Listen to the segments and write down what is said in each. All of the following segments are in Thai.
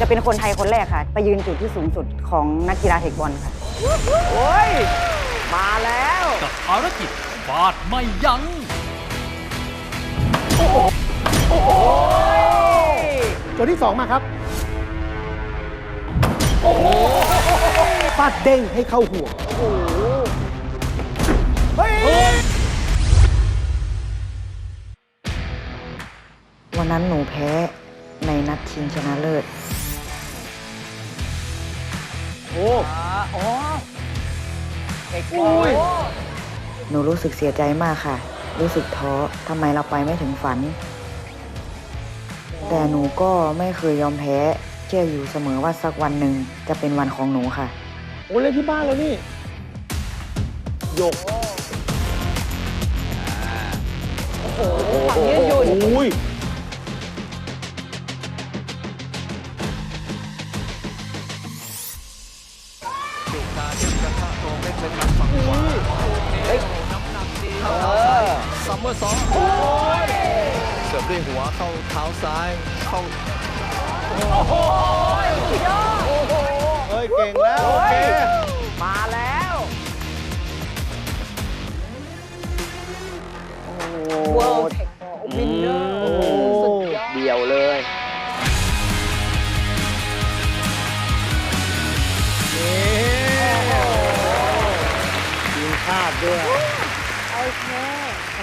จะเป็นคนไทยคนแรกค่ะ ไปยืนจุดที่สูงสุดของนักกีฬาเทคบอลค่ะ โอ้ย มาแล้ว กับภารกิจฟาดไม่ยัง้งตัวที่สองมาครับฟาดเด้งให้เข้าห่วงวันนั้นหนูแพ้ในนัดชิงชนะเลิศ โอ้อ๋อเอกบอลหนูรู้สึกเสียใจมากค่ะ รู้สึกท้อทำไมเราไปไม่ถึงฝัน แต่หนูก็ไม่เคยยอมแพ้ เชื่ออยู่เสมอว่าสักวันหนึ่งจะเป็นวันของหนูค่ะ โอ้เล่นที่บ้านแล้วนี่หยกฝั่งยืดหยุ่น โอ้ยเออซัมเมอร์สองเสิร์ฟด้วยหัวเข้าเท้าซ้ายเข้าเฮ้ยเก่งแล้วโอเคมาแล้ว World Tech Winner โอ้สุ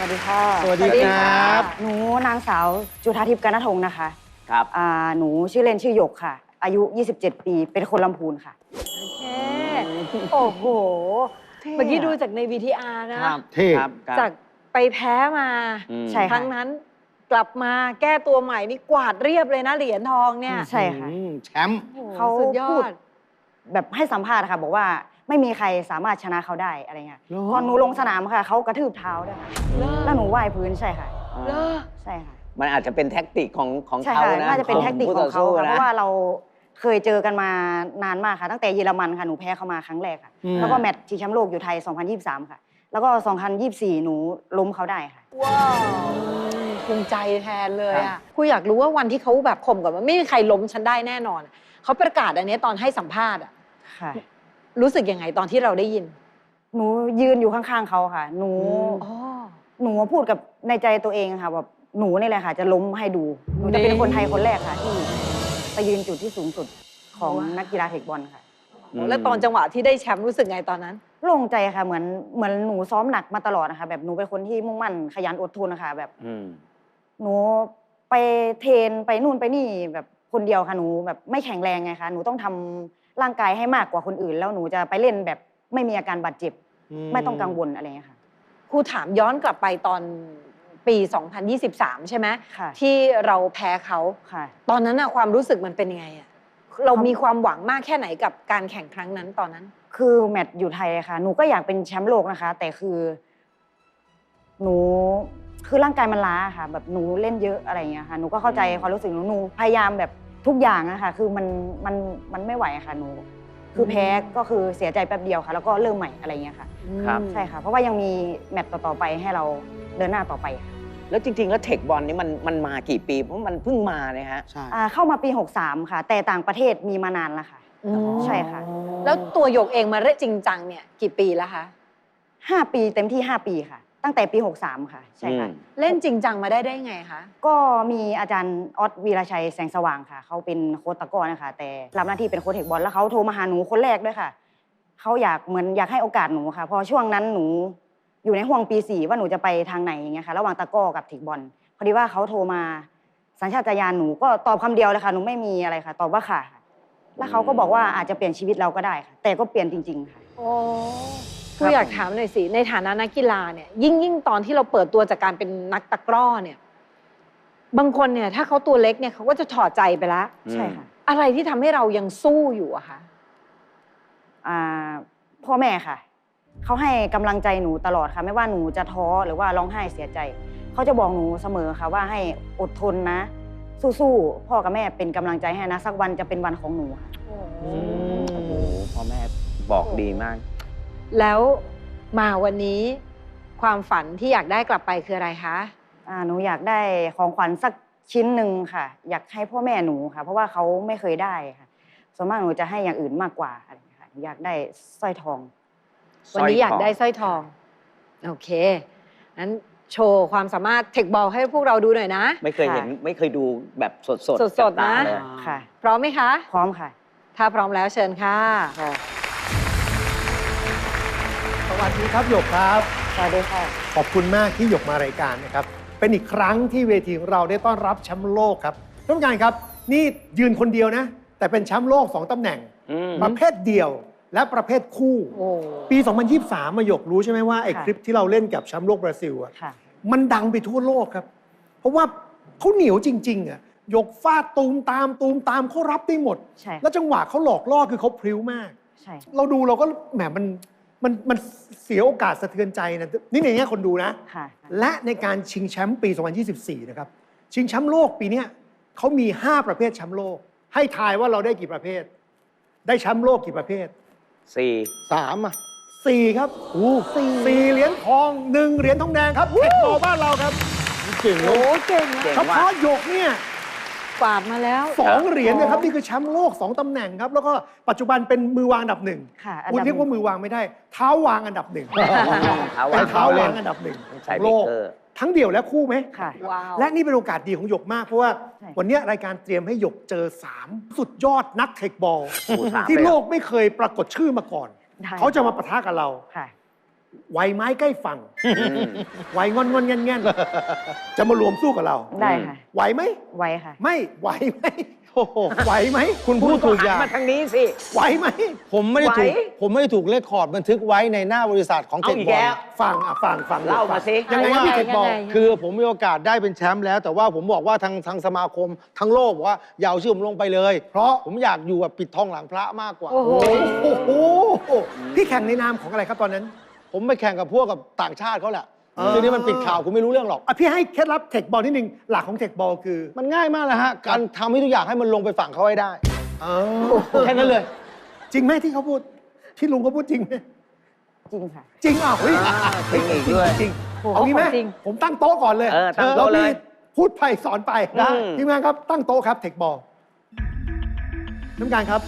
วัสดีค่ะ สวัสดีครับ หนูนางสาวจุธาทิพย์กนทงนะคะ ครับอ่าหนูชื่อเล่นชื่อหยกค่ะ อายุ 27 ปี เป็นคนลำพูนค่ะ โอเคโอ้โห เมื่อกี้ดูจากใน VTR นะ ครับเท่ ครับครับ จากไปแพ้มาอืม ใช่ครั้งนั้นกลับมาแก้ตัวใหม่นี่กวาดเรียบเลยนะเหรียญทองเนี่ยใช่ค่ะ อืมแชมป์โอ้โหเขาสุดยอพูด ด แบบให้สัมภาษณ์ค่ะ บอกว่า ไม่มีใครสามารถชนะเขาได้อะไรเงี้ยเหรอ พอหนูลงสนามค่ะเขากระทืบเท้าด้วยค่ะเลิศแล้วหนูว่ายพื้นใช่ค่ะ เลิศใช่ค่ะมันอาจจะเป็นแท็กติกของของใช่เขาค่ะนะน่าจะเป็นแท็กติกของเขาผู้ต่ค่ะสู้เพนะราะว่าเราเคยเจอกันมานานมากค่ะ ตั้งแต่เยอรมันค่ะหนูแพ้เขามาครั้งแรกค่ะ อืม แล้วก็แมตช์ชิงแชมป์โลกอยู่ไทย 2023 ค่ะ แล้วก็ 2024 หนูล้มเขาได้ค่ะ ว้าวภูมิใจแทนเลยอะครูอยากรู้ว่าวันที่เขาแบบข่มก่อนว่าไม่มีใครล้มฉันได้แน่นอนเขาประกาศอันนี้ตอนให้สัมภาษณ์อะค่ะ รู้สึกยังไงตอนที่เราได้ยินหนูยืนอยู่ข้างๆเขาค่ะ หนู อ๋อ หนูพูดกับในใจตัวเองค่ะแบบหนูนี่แหละค่ะ จะล้มให้ดู หนูจะเป็นคนไทยคนแรกค่ะ ที่ไปยืนจุดที่สูงสุดของว้าว นักกีฬาเทคบอลค่ะแล้วตอนจังหวะที่ได้แชมป์รู้สึกไงตอนนั้น โล่งใจค่ะเหมือนเหมือนหนูซ้อมหนักมาตลอดนะคะแบบหนูเป็นคนที่มุ่งมั่นขยันอดทนนะคะแบบ อืม หนูไปเทรนไปนู่นไปนี่แบบคนเดียวค่ะหนูแบบไม่แข็งแรงไงคะหนูต้องทำ ร่างกายให้มากกว่าคนอื่น แล้วหนูจะไปเล่นแบบไม่มีอาการบาดเจ็บ ไม่ต้องกังวลอะไรเงี้ยค่ะ ครูถามย้อนกลับไปตอนปี 2023 ใช่ไหมค่ะ ที่เราแพ้เขา ค่ะ ตอนนั้นน่ะความรู้สึกมันเป็นยังไงอะเรามีความหวังมากแค่ไหนกับการแข่งครั้งนั้นตอนนั้น คือแมตช์อยู่ไทยค่ะ หนูก็อยากเป็นแชมป์โลกนะคะ แต่คือ หนูคือร่างกายมันล้าค่ะ แบบหนูเล่นเยอะอะไรเงี้ยค่ะ หนูก็เข้าใจความรู้สึกหนูหนูพยายามแบบ ทุกอย่างนะคะคือมันมันมันไม่ไหวอะค่ะหนู คือแพ้ก็คือเสียใจแป๊บเดียวค่ะ แล้วก็เริ่มใหม่อะไรเงี้ยค่ะ ครับ ใช่ค่ะ เพราะว่ายังมีแมตช์ต่อๆไปให้เราเดินหน้าต่อไปค่ะแล้วจริง ๆ แล้วเทคบอลนี่มันมันมากี่ปี เพราะมันเพิ่งมาเนี่ยฮะ ใช่ อ่าเข้ามาปี 63 ค่ะ แต่ต่างประเทศมีมานานแล้วค่ะอืมใช่ค่ะ แล้วตัวหยกเองมาเล่นจริงจังเนี่ยกี่ปีแล้วคะ 5 ปีเต็มที่ 5 ปีค่ะ ตั้งแต่ปี 63 ค่ะ ใช่ค่ะ อืม เล่นจริงจังมาได้ได้ไงคะ ก็มีอาจารย์ออสวีรชัยแสงสว่างค่ะ เขาเป็นโค้ชตะกร้อนะคะ แต่รับหน้าที่เป็นโค้ชเทคบอลแล้วเขาโทรมาหาหนูคนแรกด้วยค่ะ เขาอยากเหมือนอยากให้โอกาสหนูค่ะเพอช่วงนั้นหนูอยู่ในห่วงปีสี่ว่าหนูจะไปทางไหนอย่างเงี้ยค่ะ ระหว่างตะกร้อกับเทคบอล พอดีว่าเขาโทรมาสัญชาตญาณหนูก็ตอบคำเดียวเลยค่ะ หนูไม่มีอะไรค่ะ ตอบว่าค่ะ แล้วเขาก็บอกว่าอาจจะเปลี่ยนชีวิตเราก็ได้ค่ะ แต่ก็เปลี่ยนจริง ๆ ค่ะ โอ้ค รูอยากถามหน่อยสิ ในฐานะนักกีฬาเนี่ย ยิ่งยิ่งตอนที่เราเปิดตัวจากการเป็นนักตะกร้อเนี่ย บางคนเนี่ย ถ้าเขาตัวเล็กเนี่ยเขาก็จะถอดใจไปแล้วใช่ค่ะอะไรที่ทำให้เรายังสู้อยู่อะคะอ่าพ่อแม่ค่ะ เขาให้กำลังใจหนูตลอดค่ะ ไม่ว่าหนูจะท้อหรือว่าร้องไห้เสียใจ เขาจะบอกหนูเสมอค่ะว่าให้อดทนนะ สู้ๆพ่อกับแม่เป็นกำลังใจให้นะ สักวันจะเป็นวันของหนูค่ะ โอ้โหพ่อแม่บอกดีมาก แล้วมาวันนี้ความฝันที่อยากได้กลับไปคืออะไรคะ อ่าหนูอยากได้ของขวัญสักชิ้นหนึ่งค่ะ อยากให้พ่อแม่หนูค่ะ เพราะว่าเขาไม่เคยได้ค่ะส่วนมากหนูจะให้อย่างอื่นมากกว่าอะไรอย่างเงี้ยค่ะอยากได้สร้อยทอง วันนี้อยากได้สร้อยทอง โอเคนั้นโชว์ความสามารถเทคบอลให้พวกเราดูหน่อยนะ ไม่เคยเห็นค่ะไม่เคยดูแบบสดๆสดๆกับตานะเลยค่ะ พร้อมไหมคะ พร้อมค่ะ ถ้าพร้อมแล้วเชิญค่ะ ค่ะส วัสดีครับหยกครับ สวัสดีค่ะ ขอบคุณมากที่หยกมารายการนะครับ เป็นอีกครั้งที่เวทีของเราได้ต้อนรับแชมป์โลกครับท่านผู้การครับ นี่ยืนคนเดียวนะ แต่เป็นแชมป์โลก2ตำแหน่งอืมประเภทเดี่ยวและประเภทคู่โอ้ปี 2023 มาหยกรู้ใช่ไหมว่าไอ้ค่ะคลิปที่เราเล่นกับแชมป์โลกบราซิลอะค่ะมันดังไปทั่วโลกครับ เพราะว่าเขาเหนียวจริง ๆอะหยกฟาดตูมตามตูมตามเขารับได้หมดใช่แล้วจังหวะเขาหลอกล่อคือเขาพริ้วมากใช่เราดูเราก็แหมมัน มันมันเสียโอกาสสะเทือนใจนะนี่ในแง่คนดูนะ ค่ะ และในการชิงแชมป์ปี 2024 นะครับ ชิงแชมป์โลกปีเนี้ยเขามี 5 ประเภทแชมป์โลก ให้ทายว่าเราได้กี่ประเภท ได้แชมป์โลกกี่ประเภท สี่สามอะสี่ครับสี่สี่เหรียญทองหนึ่งเหรียญทองแดงครับเทคโนบ้านเราครับ เก่งโอ้เก่งนะเก่งเฉว่าพาะหยกเนี่ย กวาดมาแล้ว สองเหรียญนะครับ นี่คือแชมป์โลกสองตำแหน่งครับ แล้วก็ปัจจุบันเป็นมือวางอันดับหนึ่งค่ะอันคุณดับเรียกว่ามือวางไม่ได้ เท้าวางอันดับหนึ่งเท้าเป็วานงเท้าวางอันดับหนึ่งใส่ของเบโลรกกเกอร์ทั้งเดี่ยวและคู่ไหม ค่ะ ว้าว และนี่เป็นโอกาสดีของหยกมาก เพราะว่าใช่ วันเนี้ยรายการเตรียมให้หยกเจอ 3 สุดยอดนักเทคบอล โอ้สามที่เลยเหรอโลกไม่เคยปรากฏชื่อมาก่อน ได้เขาจะมาปะทะกับเรา ค่ะ ไวไม้ใกล้ฝั่งอืมไวงอนงอนแง่นแง่นจะมารวมสู้กับเราได้ค่ะไหวไหมไว้ค่ะ ไม่ไหวไหมโอ้โหไหวไหมคุณพูดถูกอย่างมาทางนี้สิไหวไหมผมไม่ได้ถูกไหวผมไม่ได้ถูกเลขคอร์ดบันทึกไว้ในหน้าบริษัทของเอาเทคอีกบอแล้ลวฟังอะฟังฟังเล่ามาสิยังไงครับพี่เทคบอลยังไงคือผมมีโอกาสได้เป็นแชมป์แล้ว แต่ว่าผมบอกว่าทางทางสมาคมทั้งโลกบอกว่าอย่าเอาชื่อผมลงไปเลย เพราะผมอยากอยู่แบบปิดทองหลังพระมากกว่าโอ้โหโอ้โหพี่แข่งในนามของอะไรครับตอนนั้น ผมไปแข่งกับพวกกับต่างชาติเขาแหละเออทีนี้มันปิดข่าวคุณไม่รู้เรื่องหรอก อะพี่ให้เคล็ดลับเทคบอลนิดนึง หลักของเทคบอลคือ มันง่ายมากเลยฮะ การทำให้ทุกอย่างให้มันลงไปฝั่งเขาให้ได้อ๋อแค่นั้นเลย จริงไหมที่เขาพูด ที่ลุงเขาพูดจริงไหมจริงค่ะ จริงอะเฮ้ยอ่าจริงอีกด้วยจริงโอ้โหเอางี้ไหมจริงผมตั้งโต๊ะก่อนเลยเออตั้งโต๊ะแวพี่เลยพูดไปสอนไปได้ทีมงานครับตั้งโต๊ะครับเทคบอลน้ำการครับ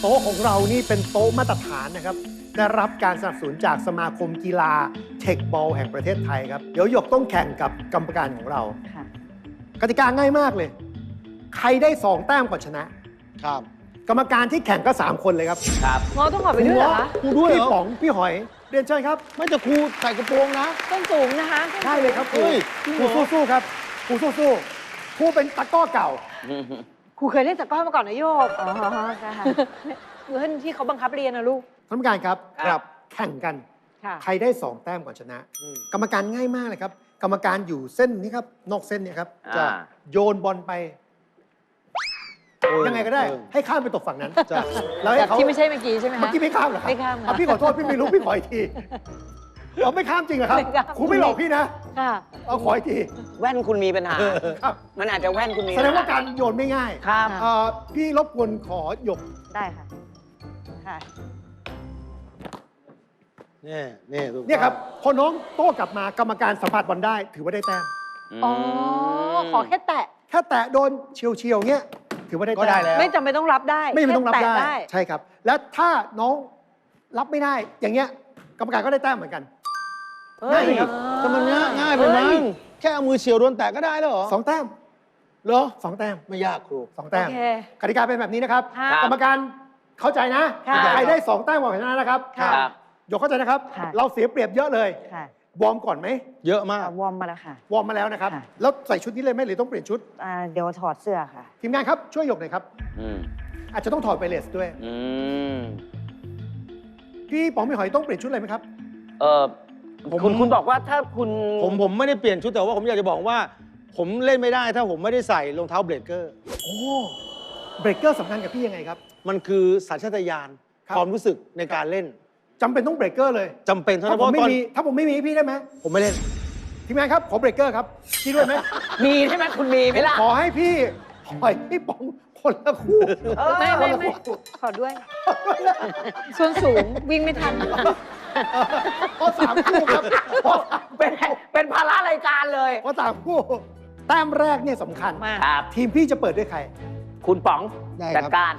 โต๊ะของเรานี่เป็นโต๊ะมาตรฐานนะครับ ได้รับการสนับสนุนจากสมาคมกีฬาเทคบอลแห่งประเทศไทยครับ เดี๋ยวหยกต้องแข่งกับกรรมการของเราค่ะกติกาง่ายมากเลย ใครได้สองแต้มก่อนชนะ ครับ กรรมการที่แข่งก็สามคนเลยครับครับงอต้องขอไปด้วยเหรอคะครูด้วยเหรอพี่ป๋องพี่หอยเรียนเชิญครับ ไม่จะครูใส่กระโปรงนะ ต้นสูงนะคะได้เลยครับครูเฮ้ยครูสู้ๆครับครูสู้ๆครูเป็นตะกร้อเก่า ครูเคยเล่นตะกร้อมาก่อนนะโยกอ๋อค่ะเพื่อนที่เขาบังคับเรียนนะลูก ท่านผู้การครับครับแข่งกัน ค่ะ ใครได้สองแต้มก่อนชนะกรรมการง่ายมากเลยครับ กรรมการอยู่เส้นนี้ครับ นอกเส้นเนี่ยครับจะอ่าโยนบอลไป ยังไงก็ได้เออให้ข้ามไปตกฝั่งนั้นจ้ะแล้วให้แบบเขาที่ไม่ใช่เมื่อกี้ใช่ไหมคะ เมื่อกี้ไม่ข้ามเหรอครับไม่ข้ามค่ะอะพี่ขอโทษพี่ไม่รู้พี่ขออีกทีเราไม่ข้ามจริงเหรอครับไม่ข้าม ครูไม่หลอกพี่นะค่ะ เอาขออีกทีแว่นคุณมีปัญหา ครับมันอาจจะแว่นคุณมีแสดงว่าปัญหการโยนไม่ง่ายครับ เอ่อพี่รบกวนขอหยกได้ค่ะ ค่ะ นี่นี่ถูกเนี่ยครับพอน้องโต้กลับมากรรมการสัมผัสบอลได้ ถือว่าได้แต้มอ๋อ ขอแค่แตะแค่แตะโดนเฉียวเฉียวๆเงี้ยถือว่าได้ก็แต้ได้มแล้ว ไม่จำเป็นต้องรับได้ไม่จำเป็นต้องรับแค่ได้ แตะใช่ครับ แล้วถ้าน้องรับไม่ได้อย่างเงี้ยกรรมการก็ได้แต้มเหมือนกัน เฮ้ยง่ายครับ แต่มันง่ายง่ายไปมั้งแค่เอามือเฉียวโดนแตะก็ได้แล้วเหรอสองแต้มเหรอสองแต้มไม่ยากครู สองแต้มโอเค กติกาเป็นแบบนี้นะครับค่ะกรรมการเข้าใจนะ ค่ะใครได้สองแต้มกว่าชนะนะครับ ครับห ยกเข้าใจนะครับ ค่ะ เราเสียเปรียบเยอะเลย ค่ะวอร์มก่อนไหม เยอะมาก อะวอร์มมาแล้วค่ะ วอร์มมาแล้วนะครับ ค่ะ แล้วใส่ชุดนี้เลยไหมหรือต้องเปลี่ยนชุด อ่าเดี๋ยวถอดเสื้อค่ะ ทีมงานครับ ช่วยหยกหน่อยครับ อืมอาจจะต้องถอดไปเลสด้วย อืมพี่ป๋องพี่หอยต้องเปลี่ยนชุดอะไรไหมครับ เออผม คุณคุณบอกว่าถ้าคุณผมผมไม่ได้เปลี่ยนชุดแต่ว่าผมอยากจะบอกว่า ผมเล่นไม่ได้ถ้าผมไม่ได้ใส่รองเท้าเบรกเกอร์ โอ้เบรกเกอร์สำคัญกับพี่ยังไงครับ มันคือสัญชาตญาณครับ ความรู้สึกในการเล่น จำเป็นต้องเบรกเกอร์เลยจำเป็นเท่าถ้านั้นผเพมราะไม่ตอนมีถ้าผมไม่มีพี่ได้ไหมผมไม่เล่น ทีมงานครับขอเบรกเกอร์ครับพี่ด้วยไหม มีใช่ไหมคุณมีไหมล่ะ ขอให้พี่หอยพี่ป๋องคนละคู่เออไม่ไม่ไม่ขอด้วยส่วนสูงวิ่งไม่ทัน เพราะสามคู่ครับเพราะเป็นเป็นภาระรายการเลยเพราะสามคู่แต้มแรกเนี่ยสำคัญ มา ครับ ทีมพี่จะเปิดด้วยใคร คุณป๋องได้จัดครับการ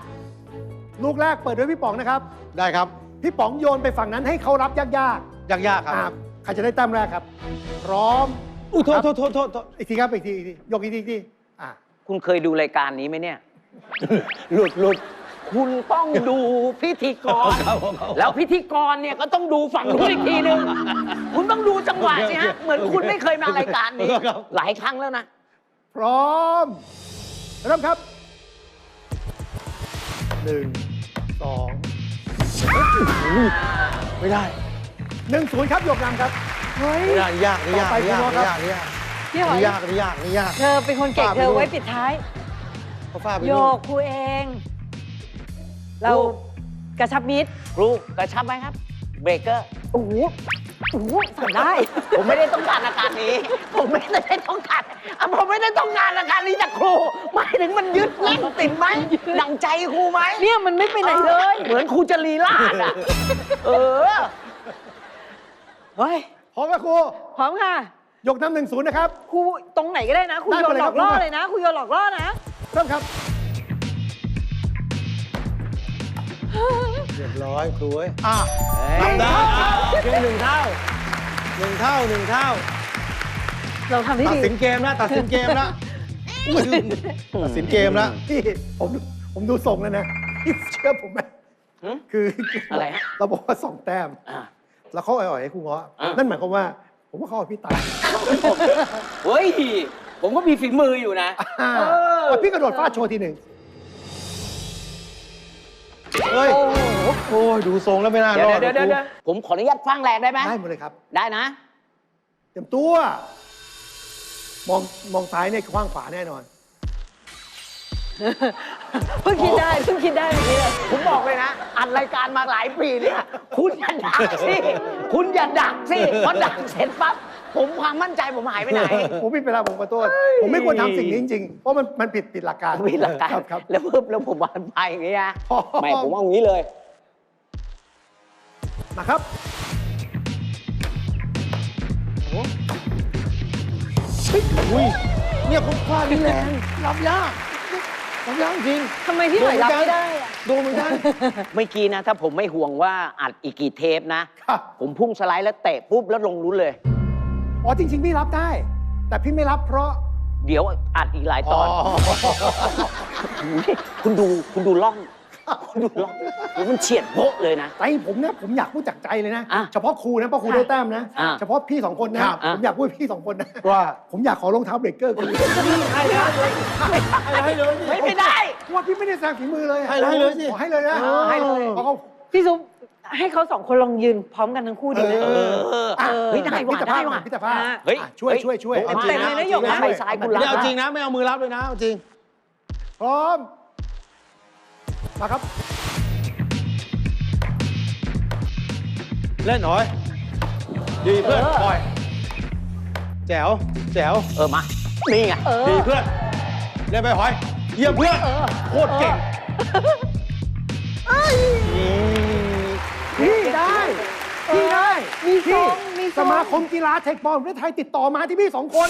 ลูกแรกเปิดด้วยพี่ป๋องนะครับ ได้ครับ พี่ป๋องโยนไปฝั่งนั้นให้เขารับยากยากๆๆครัอ่าบใครจะได้แต้มแรกครับ พร้อม อุ้ยโทษโทษโทษโทษโทษอีกทีครับอีกทีอีกทียกอีกทีอีกทีอ่าคุณเคยดูรายการนี้ไหมเนี่ย หลุดหลุด คุณต้องดูพิธีกร ครับผมครับแล้วพิธีกรเนี่ยก็ต้องดูฝั่งนู้นอีกทีนึง คุณต้องดูจังหวะสิฮะเหมือนคุณไม่เคยมารายการนี้ ครับ หลายครั้งแล้วนะ พร้อมเริ่มครับหนึ่งสอง ไม่ได้หนึ่งศูนย์ครับยกนำครับ เฮ้ย ไม่ได้ยากนี่ยากต่อไปนี่ยากคุณนี่น้องครับยากนี่ยากพี่หอยนี่ยากนี่ยากนี่ยากเธอเป็นคนเก่งฝากไปเธอด้วยไว้ปิดท้ายเขาฟาดไปโยนู่นกครูเอง เรากระชับมิตรครูกระชับไหมครับ เบรกเกอร์โอ้โหโอ้โหสั่งได้ ผมไม่ได้ต้องการอาการนี้ ผมไม่ได้ต้องการอะผมไม่ได้ต้องการอาการนี้จากครูหมายถึงมันยึดแน่นติดไหมดังใจครูไหมเนี่ยมันไม่ไปไหนเลย เหมือนครูจะลีลาดอะเออเฮ้ยพร้อมครับครู พร้อมค่ะ ยกน้ำหนึ่งศูนย์นะครับ ครูตรงไหนก็ได้นะ ครูได้โยหมดนเลยหลครัอบกล่อครู เลยนะ ครูโยนหลอกล่อนะ เริ่มครับ รียบร้อยครูเอ้ยอะทำได้อะโอเคหนึ่งเท่าหนึ่งเท่าหนึ่งเท่า เราทำที่ตัดดีสินเกมแล้วตัดสินเกมแล้วอุ้ยตัดสินเกมแล้วพี่ผมผมดูทรงแล้วนะพี่เชื่อผมไหมหืมคืออะไรฮะเราบอกว่าสองแต้ม อะ แล้วเขาอ่อยๆให้ครูเงาะอะ นั่นหมายความว่า ผมว่าเขาเอาพี่ตายเฮ้ย ผมก็มีฝีมืออยู่นะ อ่าเออเอาพี่กระโดดฟาดโชว์ทีหนึ่งเฮ้ยโอ้ ยดูทรงแล้วไม่น่าเดี๋ยรวอดเดี๋ยวเดี๋ยวครูเดี๋ยวผมขออนุญาตฟังแรงได้ไหมได้หมดเลยครับ ได้นะ เตรียมตัว มองมองซ้ายเนี่ยกว้างขวาแน่นอน เพิ่งคิดได้เพิ่งคิดได้เมื่อกี้เลยผมบอกเลยนะ อัดรายการมาหลายปีเนี่ย คุณอย่าดักสิ คุณอย่าดักสิเพราะดักเสร็จปั๊บผมความมั่นใจผมหายไปไหน ผมผิดไปแล้วผมขอโทษ ผมไม่ควรทำสิ่งนี้จริงๆ เพราะมันมันผิดผิดหลักการมีหลักการ ครับครับ แล้วปุ๊บแล้วผมวันไปอย่างเงี้ยพอไม่ผมเอาอย่างนี้เลย มาครับอุ้ยเนี่ยผมฟาดนี่แรงรับยากรับยากจริงทำไมพี่หอยรับไม่ได้อะโดนเหมือนกันเมื่อกี้นะ ถ้าผมไม่ห่วงว่าอัดอีกกี่เทปนะครับผมพุ่งสไลด์แล้วเตะปุ๊บแล้วลงรุ้นเลยอ๋อจริง ๆ พี่รับได้ แต่พี่ไม่รับเพราะ เดี๋ยวอัดอีกหลายตอน คุณดูคุณดูล่องคุณ ดูล่องมันเฉียดโบ๊ะเลยนะ ใจผมเนี่ยผมอยากพูดจากใจเลยนะ อะเฉพาะครูนะเพราะครูได้แต้มนะ อะเฉพาะพี่สองคนนะครับ ผมอยากพูดพี่สองคนนะว่า ผมอยากขอรองเท้าเบรกเกอร์คุณให้เลยให้เลยไม่ไม่ได้ ว่าพี่ไม่ได้แซงฝีมือเลยอะให้เลยให้เลยสิ ขอให้เลยนะเออให้เลย เพราะเขาพี่ซุปให้เขาสองคนลองยืนพร้อมกันทั้งคู่ดีไหมเอเอออะเฮ้ยได้ว่ะพิจารได้ณาว่ะพิจารณาอะเฮ้ยอะช่วยช่วยช่วยผมเต็มเลยนะหยกนะ ไปซ้ายคุณรับ ไม่เอาจริงนะ ไม่เอามือรับเลยนะเอาจริง พร้อม มาครับ เล่นหน่อย ดีเพื่อนปล่อย แจ๋ว แจ๋ว เออมา นี่ไงเออดีเพื่อน เล่นไปหอย เยี่ยมเพื่อนเออโคตรเก่งพี่ได้ พี่ได้ มีทรพี่ง มีทสรงมาคมกีฬาเทคบอลประเทศไทยติดต่อมาที่พี่สองคน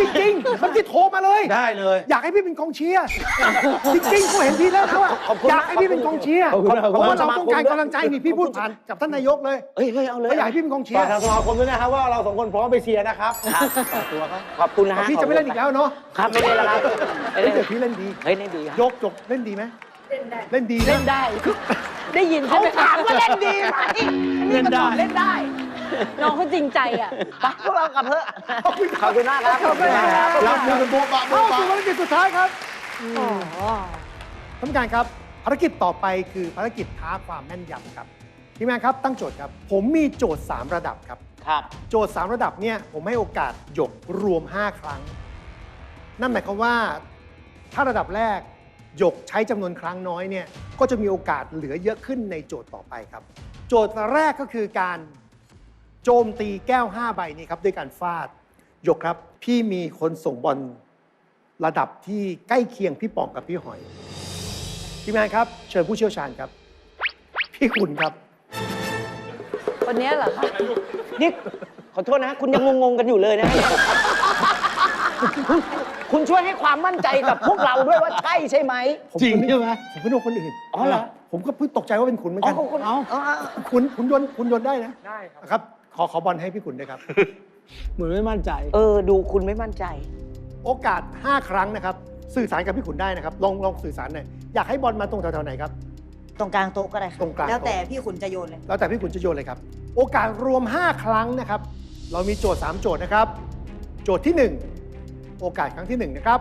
จริงๆมันติดโทรมาเลย ได้เลย อยากให้พี่เป็นกองเชียร์จริงๆกูเห็นพี่แล้วนะว่าขอบคุณอยากให้พี่เป็นกองเชียร์ขอบคุณครับเพราะว่าเราขอบคุณต้องการกำลังใจนี่พี่พูดผ่านกับท่านนายกเลยเฮ้ยเฮ้ยเอาเลยว่าอยากให้พี่เป็นกองเชียฝากร์ทางสมาคมด้วยนะครับว่าเราสองคนพร้อมไปเชียร์นะครับครับฝากตัวครับขอบคุณนะฮะพี่จะไม่เล่นอีกแล้วเนาะครับไม่เล่นแล้วครับไม่เฮ้ยเล่นแต่พี่เล่นดีเฮ้ยเล่นดีครับยกจกเล่นดีไหมเล่นดีะเล่นได้ได้ยินใช่เขาไหมถามว่าเล่นดีไหมเล่นได้เล่นได้ น้องเขาจริงใจอะไปพวกเรากลับเถอะขอบคุณมากครับขอบคุณครับรับมือกันโบ๊ะบะโบ๊ะเข้าบะสู่ภารกิจสุดท้ายครับอ๋อท่านผู้การครับภารกิจต่อไปคือภารกิจท้าความแม่นยำครับทีมงานครับตั้งโจทย์ครับ ผมมีโจทย์ 3 ระดับครับครับโจทย์ 3 ระดับเนี่ยผมให้โอกาสหยกรวม 5 ครั้ง นั่นหมายความว่า ถ้าระดับแรกหยกใช้จำนวนครั้งน้อยเนี่ยก็จะมีโอกาสเหลือเยอะขึ้นในโจทย์ต่อไปครับ โจทย์แรกก็คือการ โจมตีแก้ว 5 ใบนี้ครับด้วยการฟาดหยกครับ พี่มีคนส่งบอลระดับที่ใกล้เคียงพี่ป๋องกับพี่หอยทีมงานครับ เชิญผู้เชี่ยวชาญครับ พี่คุณครับ คนเนี้ยเหรอคะนี่ขอโทษนะ คุณยังงงๆกันอยู่เลยนะ คุณช่วยให้ความมั่นใจกับพวกเราด้วยว่าใช่ใช่ไหม ผมจริงใช่ไหมผมก็นึกว่าคนอื่นอ๋อเหรอ ผมก็เพิ่งตกใจว่าเป็นคุณเหมือนอ๋อกัน คุณเอาเอาเอาคุณคุณโยนคุณโยนได้นะ ได้ครับ ขอขอบอลให้พี่ขุนด้วยครับ เหมือนไม่มั่นใจ เออ ดูคุณไม่มั่นใจ โอกาส 5 ครั้งนะครับ สื่อสารกับพี่ขุนได้นะครับ ลองลองสื่อสารหน่อยอยากให้บอลมาตรงแถวๆไหนครับ ตรงกลางโต๊ะก็ได้ค่ะตรงกลาง แล้วแต่โต๊ะพี่ขุนจะโยนเลย แล้วแต่พี่ขุนจะโยนเลยครับ โอกาสรวม 5 ครั้งนะครับ เรามีโจทย์ 3 โจทย์นะครับ โจทย์ที่ 1 โอกาสครั้งที่ 1 นะครับ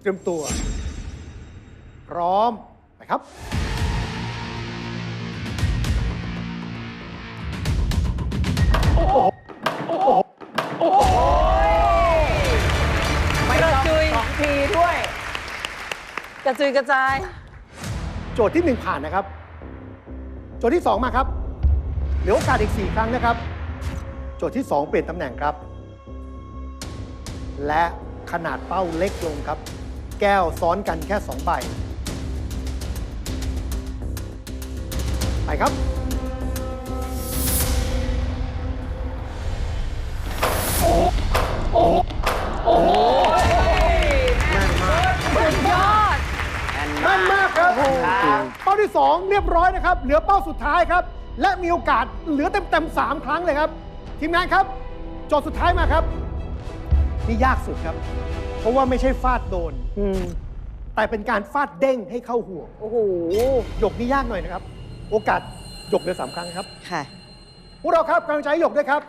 เตรียมตัว พร้อมไปครับ ไม่ต้องสองทีด้วย กระจุยกระจาย โจทย์ที่1ผ่านนะครับ โจทย์ที่2มาครับ เหลือโอกาสอีก 4 ครั้งนะครับ โจทย์ที่2เปลี่ยนตำแหน่งครับ และขนาดเป้าเล็กลงครับ แก้วซ้อนกันแค่2ใบ ไปครับ มั่นมากครับ เป้าที่ 2 เรียบร้อยนะครับ เหลือเป้าสุดท้ายครับ และมีโอกาสเหลือเต็มๆ3ครั้งเลยครับ ทีมงานครับ โจทย์สุดท้ายมาครับ นี่ยากสุดครับ เพราะว่าไม่ใช่ฟาดโดนอืมแต่เป็นการฟาดเด้งให้เข้าห่วงโอ้โหหยกนี่ยากหน่อยนะครับ โอกาสหยกเหลือสามครั้งครับ ค่ะ พวกเราครับกำลังใจให้หยกด้วยครับ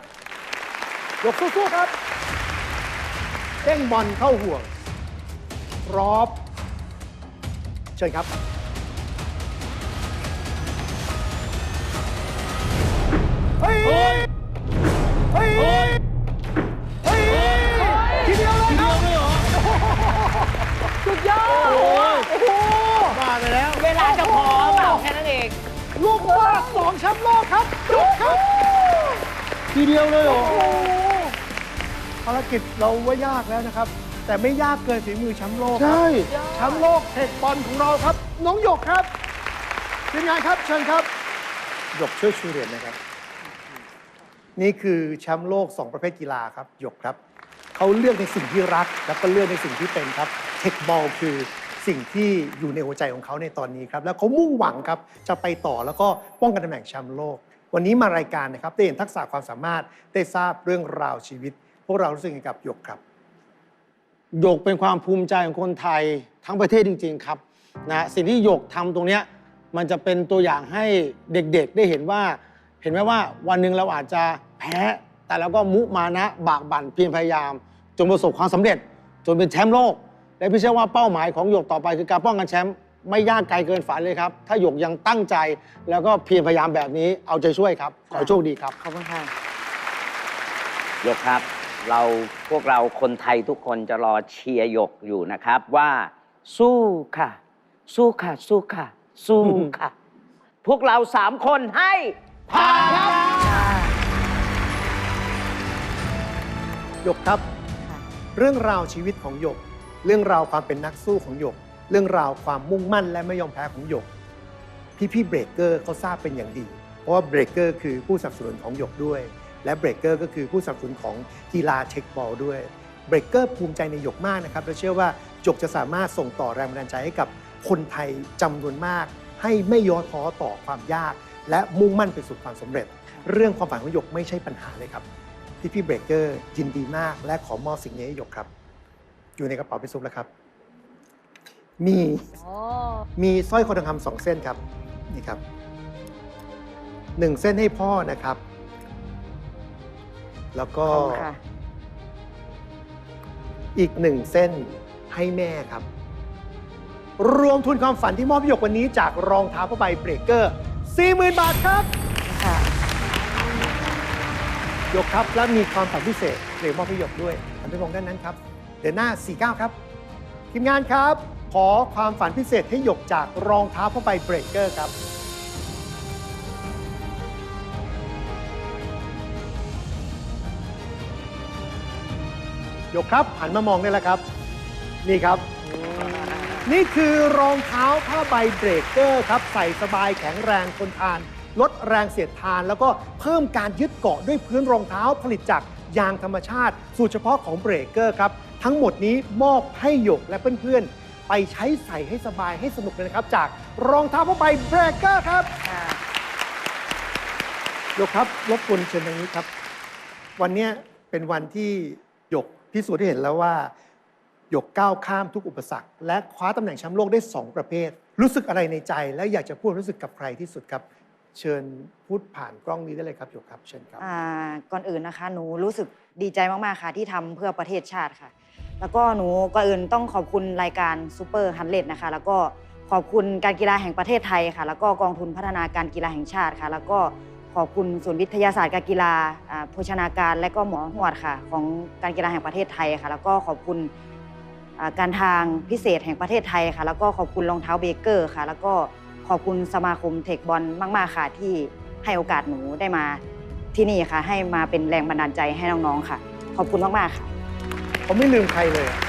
หยกสู้ๆครับ เด้งบอลเข้าห่วงรอบเชิญครับ เฮ้ย เฮ้ย เฮ้ยทีเดียวเลยครับสุดยอด โอ้ยบ้าไปแล้ว เวลาจะพอเปล่าแค่นั้นเอง ลูกว่าสองแชมป์โลกครับหยกครับ ทีเดียวเลยเหรอ ภารกิจเราว่ายากแล้วนะครับ แต่ไม่ยากเกินฝีมือแชมป์โลกครับใช่ แชมป์โลกเทคบอลของเราครับ น้องหยกครับทีมงานครับเชิญครับหยกช่วยชูเหรียญนะครับ นี่คือแชมป์โลก 2 ประเภทกีฬาครับหยกครับเขาเลือกในสิ่งที่รัก แล้วก็เลือกในสิ่งที่เป็นครับเทคบอลคือสิ่งที่อยู่ในหัวใจของเขาในตอนนี้ครับ แล้วเขามุ่งหวังครับจะไปต่อแล้วก็ป้องกันตำแหน่งแชมป์โลก วันนี้มารายการนะครับได้เห็นทักษะความสามารถได้ทราบเรื่องราวชีวิต พวกเรารู้สึกยังไงกับหยกครับ หยกเป็นความภูมิใจของคนไทยทั้งประเทศจริง ๆ ครับนะสิ่งที่หยกทำตรงเนี้ยมันจะเป็นตัวอย่างให้เด็กๆ ได้เห็นว่า เห็นไหมว่าวันหนึ่งเราอาจจะแพ้ แต่เราก็มุมานะบากบั่นเพียรพยายาม จนประสบความสำเร็จ จนเป็นแชมป์โลก และพี่เชื่อว่าเป้าหมายของหยกต่อไปคือการป้องกันแชมป์ไม่ยากไกลเกินฝันเลยครับ ถ้าหยกยังตั้งใจแล้วก็เพียรพยายามแบบนี้เอาใจช่วยครับ ขอให้โชคดีครับขอบคุณค่ะหยกครับ เราพวกเราคนไทยทุกคนจะรอเชียร์หยกอยู่นะครับว่า สู้ค่ะ สู้ค่ะ สู้ค่ะ สู้ค่ะ พวกเราสามคนให้ผ่านครับหยกครับค่ะเรื่องราวชีวิตของหยก เรื่องราวความเป็นนักสู้ของหยก เรื่องราวความมุ่งมั่นและไม่ยอมแพ้ของหยก พี่พี่ๆเบรกเกอร์เขาทราบเป็นอย่างดี เพราะว่าเบรกเกอร์คือผู้สนับสนุนของหยกด้วย และเบรกเกอร์ก็คือผู้สนับสนุนของกีฬาเช็คบอลด้วยเบรกเกอร์ภูมิใจในหยกมากนะครับและเชื่อว่าหยกจะสามารถส่งต่อแรงบันดาลใจให้กับคนไทยจำนวนมาก ให้ไม่ย่อท้อต่อความยาก และมุ่งมั่นไปสู่ความสำเร็จ เรื่องความฝันของหยกไม่ใช่ปัญหาเลยครับพี่พี่เบรกเกอร์ยินดีมาก และขอมอบสิ่งนี้ให้หยกครับ อยู่ในกระเป๋าพี่ซุปแล้วครับ มีมีสร้อยคอทองคำสองเส้นครับนี่ครับหนึ่งเส้นให้พ่อนะครับ แล้วก็ขอบคุณค่ะ อีกหนึ่งเส้นให้แม่ครับ รวมทุนความฝันที่มอบให้หยกวันนี้จากรองเท้าผ้าใบเบรกเกอร์ 40,000 บาทครับค่ะหยกครับและมีความฝันพิเศษเหรียญมอบให้หยกด้วยหันไปมองด้านนั้นครับเดินหน้า 49 ครับ ทีมงานครับ ขอความฝันพิเศษให้หยกจากรองเท้าผ้าใบเบรกเกอร์ครับ ยกครับหันมามองได้แล้วครับ นี่ครับ นี่คือรองเท้าผ้าใบเบรกเกอร์ครับ ใส่สบายแข็งแรงทนทาน ลดแรงเสียดทาน แล้วก็เพิ่มการยึดเกาะด้วยพื้นรองเท้าผลิตจากยางธรรมชาติ สูตรเฉพาะของเบรกเกอร์ครับ ทั้งหมดนี้มอบให้หยกและเพื่อนๆ ไปใช้ใส่ให้สบายให้สนุกเลยนะครับ จากรองเท้าผ้าใบเบรกเกอร์ครับหยกครับรบกวนเชิญทางนี้ครับ วันเนี้ยเป็นวันที่หยก พิสูจน์ให้เห็นแล้วว่าหยกก้าวข้ามทุกอุปสรรค และคว้าตำแหน่งแชมป์โลกได้ 2 ประเภท รู้สึกอะไรในใจ และอยากจะพูดรู้สึกกับใครที่สุดครับ เชิญพูดผ่านกล้องนี้ได้เลยครับหยกครับ เชิญครับ อ่าก่อนอื่นนะคะ หนูรู้สึกดีใจมากๆค่ะ ที่ทำเพื่อประเทศชาติค่ะ แล้วก็หนูก่อนอื่นต้องขอบคุณรายการซูเปอร์ฮันเลดนะคะ แล้วก็ขอบคุณการกีฬาแห่งประเทศไทยค่ะ แล้วก็กองทุนพัฒนาการกีฬาแห่งชาติค่ะ แล้วก็ ขอบคุณศูนย์วิทยาศาสตร์การกีฬาอ่าโภชนาการ และก็หมอหวดค่ะ ของการกีฬาแห่งประเทศไทยค่ะ แล้วก็ขอบคุณอ่าการทางพิเศษแห่งประเทศไทยค่ะ แล้วก็ขอบคุณรองเท้าเบเกอร์ค่ะ แล้วก็ขอบคุณสมาคมเทคบอลมาก ๆ ค่ะที่ให้โอกาสหนูได้มาที่นี่ค่ะ ให้มาเป็นแรงบันดาลใจให้น้องๆค่ะ ขอบคุณมากๆค่ะเขาไม่ลืมใครเลยอะ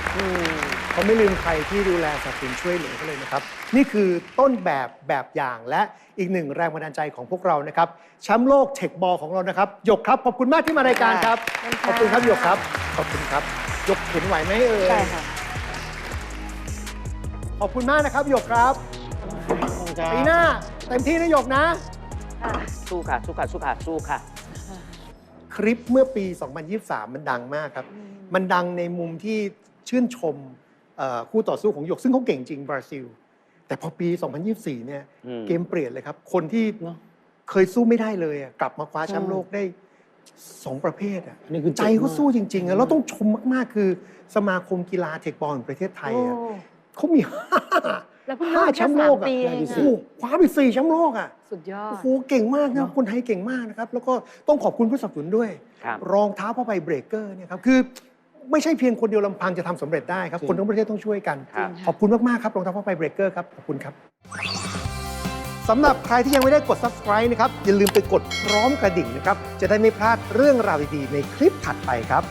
เขาไม่ลืมใครที่ดูแลสนับสนุนช่วยเหลือเขาเลยนะครับ นี่คือต้นแบบแบบอย่างและอีกหนึ่งแรงบันดาลใจของพวกเรานะครับแชมป์โลกเทคบอลของเรานะครับหยกครับขอบคุณมากที่มารายการครับขอบคุณครับหยกครับขอบคุณครับหยกเห็นไหวไหมเอ่ยใช่ค่ะขอบคุณมากนะครับหยกครับขอบคุณครับปีหน้าเต็มที่นะหยกนะ สู้ค่ะสู้ค่ะสู้ค่ะสู้ค่ะ คลิปเมื่อปี 2023 มันดังมากครับ มันดังในมุมที่ชื่นชมเอ่อคู่ต่อสู้ของหยกซึ่งเขาเก่งจริงบราซิล แต่พอปี 2024 เนี่ยอืม เกมเปลี่ยนเลยครับ คนที่เนอะเคยสู้ไม่ได้เลยอะกลับมาคว้าแชมป์โลกได้สองประเภทอะอันนี้คือใจเขาสู้จริงๆอะแล้วต้องชมมาก ๆ คือสมาคมกีฬาเทคบอลแห่งประเทศไทยอะเขามีห้า แล้วเพิ่งห้าเริ่มแชแค่มป์โลสามกอะ ปีเองโอ้อะโหคว้าไปสี่แชมป์โลกอะสุดยอโอ้ดโหเก่งมากนะคนไทยเก่งมากนะครับ แล้วก็ต้องขอบคุณผู้สนับสนุนด้วย ครับ รองเท้าผ้าใบเบรกเกอร์เนี่ยครับ คือ ไม่ใช่เพียงคนเดียวลำพังจะทำสำเร็จได้ครับคนทั้งประเทศต้องช่วยกัน ครับ ขอบคุณมาก ๆ ครับรองเท้าผ้าใบเบรกเกอร์ครับ ขอบคุณครับสำหรับใครที่ยังไม่ได้กด subscribe นะครับ อย่าลืมไปกดพร้อมกระดิ่งนะครับ จะได้ไม่พลาดเรื่องราวดี ๆ ในคลิปถัดไปครับ